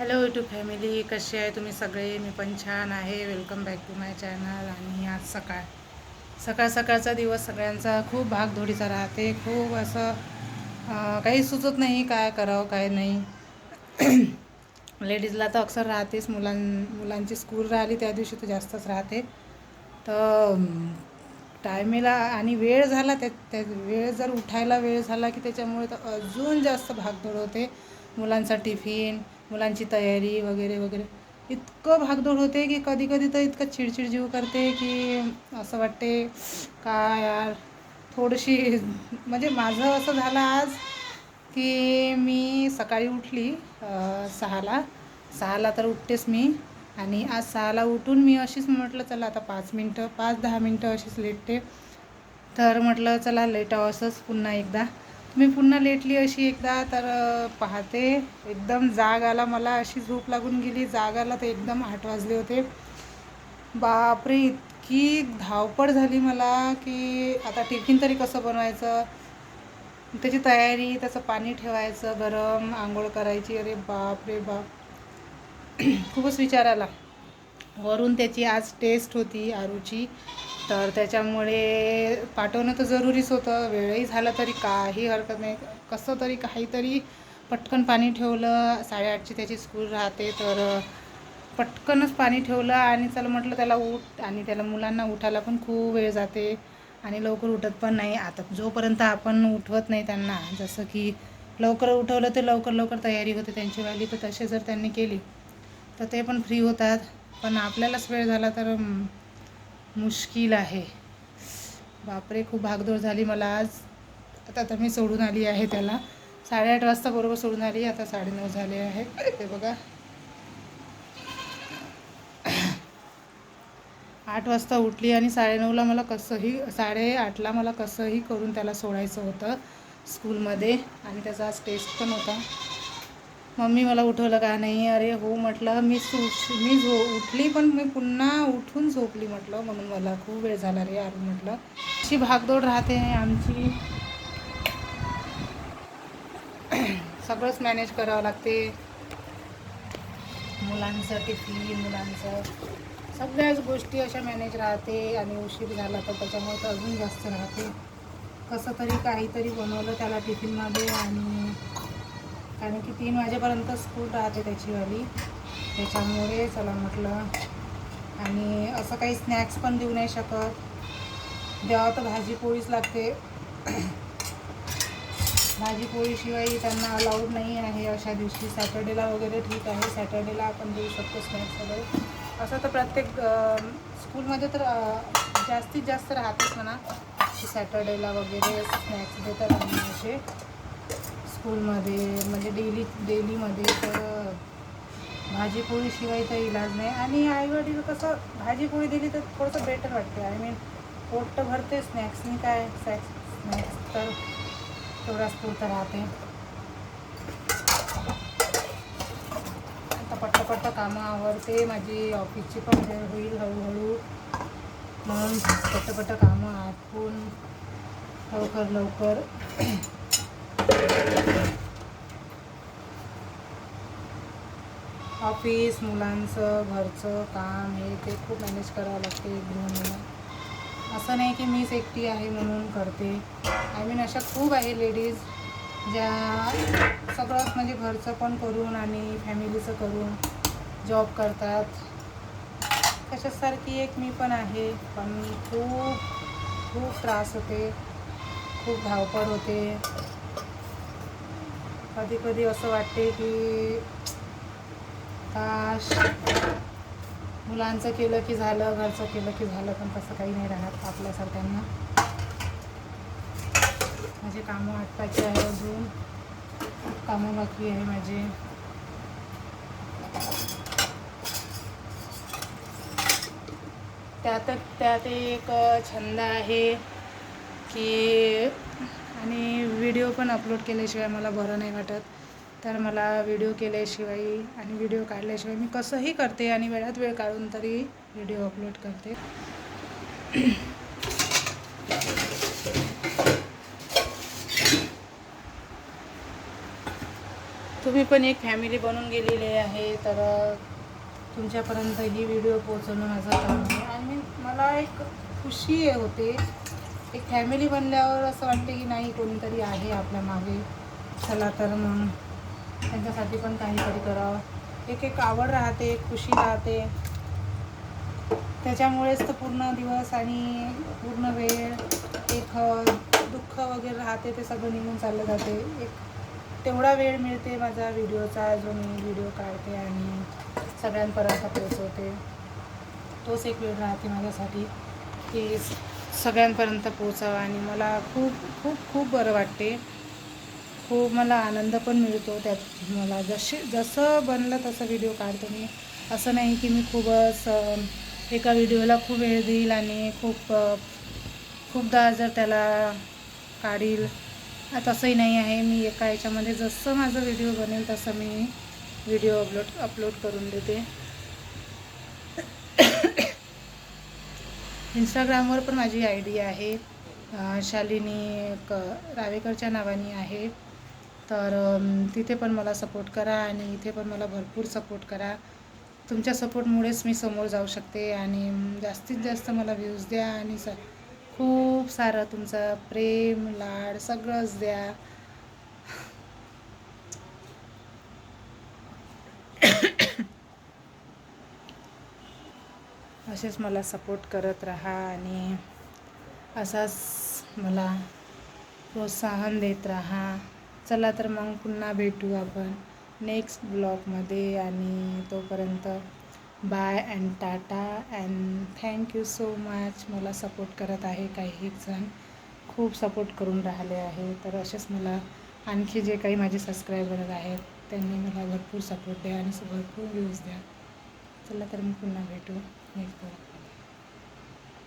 Hello YouTube family कशी आहे तुम्ही सगळे? मी पण छान आहे. Welcome back to my channel आणि आज सकाळ. सकाळ सकाळचा दिवस सगळ्यांचा खूप भागधोडीचा राहते. खूप असं काही सुचत नाही काय करावं काय नाही. लेडीजला तर अक्सर राहतेच. मुलां मुलांची स्कूल राहिली त्या दिवशी तर जास्तच राहते. तर टायमेला आणि वेळ झाला त्या त्या वेळ जर उठायला वेळ झाला की त्याच्यामुळे तर अजून जास्त भागदौड होते. मुलांचा टिफिन मुलांची तयारी वगैरे वगैरे. इतकं भागदौड होते की कधी कधी तर इतकं चिडचिड जीव करते की असं वाटते का यार थोडीशी म्हणजे माझं असं झालं आज की मी सकाळी उठली सहाला. सहाला तर उठतेच मी. आणि आज सहाला उठून मी अशीच म्हटलं चला आता पाच मिनटं पाच दहा मिनटं अशीच लेटते तर म्हटलं चला लेटावं असंच पुन्हा एकदा. मी पुन्हा लेटली अशी एकदा तर पाहते. एकदम जाग आला मला. अशी झोप लागून गेली. जाग आला तर एकदम आठ वाजले होते. बापरे इतकी धावपळ झाली मला की आता टिफिन तरी कसं बनवायचं? त्याची तयारी त्याचं पाणी ठेवायचं गरम आंघोळ करायची. अरे बाप रे बाप. खूपच विचार आला. वरून त्याची आज टेस्ट होती आरूची. तर त्याच्यामुळे पाठवणं तर जरुरीच होतं. वेळही झालं तरी काही हरकत नाही. कसं तरी काहीतरी पटकन पाणी ठेवलं. साडेआठची त्याची स्कूल राहते तर पटकनच पाणी ठेवलं आणि चला म्हटलं त्याला उठ आणि त्याला मुलांना उठायला पण खूप वेळ जाते आणि लवकर उठत पण नाही. आता जोपर्यंत आपण उठवत नाही त्यांना जसं की लवकर उठवलं तर लवकर लवकर तयारी होते त्यांचीवाली तर तसे जर त्यांनी केली तर ते पण फ्री होतात. पण आपल्यालाच वेळ झाला तर मुश्किल आहे. बापरे खूप भागदौड झाली मला आज. आता तर मी सोडून आली आहे त्याला. साडेआठ वाजता बरोबर सोडून आली आता साडेनऊ झाले आहे. ते बघा. आठ वाजता उठली आणि साडेनऊला मला कसंही साडेआठला मला कसंही करून त्याला सोडायचं होतं स्कूलमध्ये. आणि त्याचा आज टेस्ट पण होता. मम्मी मला उठवलं का नाही? अरे हो म्हटलं मी सु मी झो उठली पण मी पुन्हा उठून झोपली म्हटलं म्हणून मला खूप वेळ झाला रे यार म्हटलं. अशी भागदौड राहते आमची. सगळंच मॅनेज करावं लागते. मुलांचं टिफिन मुलांचं सगळ्याच गोष्टी अशा मॅनेज राहते आणि उशीर झाला तर त्याच्यामुळे तर अजून जास्त राहते. कसं तरी काहीतरी बनवलं त्याला टिफिनमध्ये आणि कारण की तीन वाजेपर्यंत स्कूल राहते त्याचीवाली. त्याच्यामुळे चला म्हटलं आणि असं काही स्नॅक्स पण देऊ नाही शकत. द्यावं तर भाजी पोळीच लागते. भाजी पोळीशिवाय त्यांना अलाउड नाही आहे अशा दिवशी. सॅटर्डेला वगैरे ठीक आहे. सॅटर्डेला आपण देऊ शकतो स्नॅक्स वगैरे. असं तर प्रत्येक स्कूलमध्ये तर जास्तीत जास्त राहतेच म्हणा. की सॅटर्डेला वगैरे स्नॅक्स देतात आणि असे. स्कूलमध्ये म्हणजे डेली डेलीमध्ये तर भाजीपोळीशिवाय तर इलाज नाही. आणि आईवडील कसं भाजीपोळी दिली तर थोडंसं बेटर वाटते. आय मीन पोट तर भरते स्नॅक्सनी काय? स्नॅक्स स्नॅक्स तर तेवढाच पुरतं राहते. आता पट्टपट्ट कामं आवडते माझी ऑफिसची पण वेळ होईल हळूहळू. म्हणून पट्टपट्ट कामं आटपून लवकर लवकर ऑफिस मुलांचं घरचं काम हे ते खूप मॅनेज करावं लागते गृहिणीला असं नाही की मीच एकटी आहे म्हणून करते. आय मीन अशा खूप आहे लेडीज ज्या सगळंच म्हणजे घरचं पण करून आणि फॅमिलीचं करून जॉब करतात. कशासारखी एक मी पण आहे पण खूप खूप त्रास होते. खूप धावपळ होते. कधी कधी असं वाटते की काश मुलांचं केलं की झालं घरचं केलं की झालं पण तसं काही नाही राहत आपल्यासारख्यांना माझे कामं आटपायचे आहे अजून. कामं बाकी आहे माझे. त्यात त्यात एक छंद आहे. की आणि व्हिडिओ पण अपलोड केल्याशिवाय मला बरं नाही वाटत. तर मला व्हिडिओ केल्याशिवाय आणि व्हिडिओ काढल्याशिवाय मी कसंही करते आणि वेळात वेळ काढून तरी व्हिडिओ अपलोड करते. तुम्ही पण एक फॅमिली बनून गेलेली आहे तर तुमच्यापर्यंत ही व्हिडिओ पोहोचवणं माझं काम आहे. आणि मला एक खुशी होते एक फॅमिली बनल्यावर असं वाटते की नाही कोणीतरी आहे आपल्या मागे. चला तर मग त्यांच्यासाठी पण काहीतरी करावं. एक एक आवड राहते एक खुशी राहते. त्याच्यामुळेच तर पूर्ण दिवस आणि पूर्ण वेळ एक दुःख वगैरे राहते ते सगळं निघून चाललं जाते. एक तेवढा वेळ मिळते माझा व्हिडिओचा जो मी व्हिडिओ काढते आणि सगळ्यांपर्यंत पोहोचवते. तोच एक वेळ राहते माझ्यासाठी. की सगळ्यांपर्यंत पोचावं आणि मला खूप खूप खूप बरं वाटते. खूप मला आनंद पण मिळतो त्यात मला. जसे जसं बनलं तसं व्हिडिओ काढतो मी. असं नाही की मी खूपच एका व्हिडिओला खूप वेळ देईल आणि खूप खूपदा जर त्याला काढील. तसंही नाही आहे. मी एका याच्यामध्ये जसं माझं व्हिडिओ बनेल तसं मी व्हिडिओ अपलोड अपलोड करून देते. इंस्टाग्रामवर पण माझी आय डी आहे. शालिनी क रावेकरच्या नावाने आहे. तर तिथे पण मला सपोर्ट करा आणि इथे पण मला भरपूर सपोर्ट करा. तुमच्या सपोर्टमुळेच मी समोर जाऊ शकते आणि जास्तीत जास्त मला व्ह्यूज द्या आणि स खूप सारं तुमचं प्रेम लाड सगळंच द्या. असेच मला सपोर्ट करत राहा आणि असाच मला प्रोत्साहन देत राहा. चला तर मग पुन्हा भेटू आपण नेक्स्ट ब्लॉगमध्ये आणि तोपर्यंत bye and tata and thank you so much मला सपोर्ट करत आहे काही जण. खूप सपोर्ट करून राहिले आहे. तर असेच मला आणखी जे काही माझे सबस्क्रायबर आहेत त्यांनी मला भरपूर सपोर्ट द्या आणि भरपूर व्ह्यूज द्या. चला तर मग पुन्हा भेटू. Next blog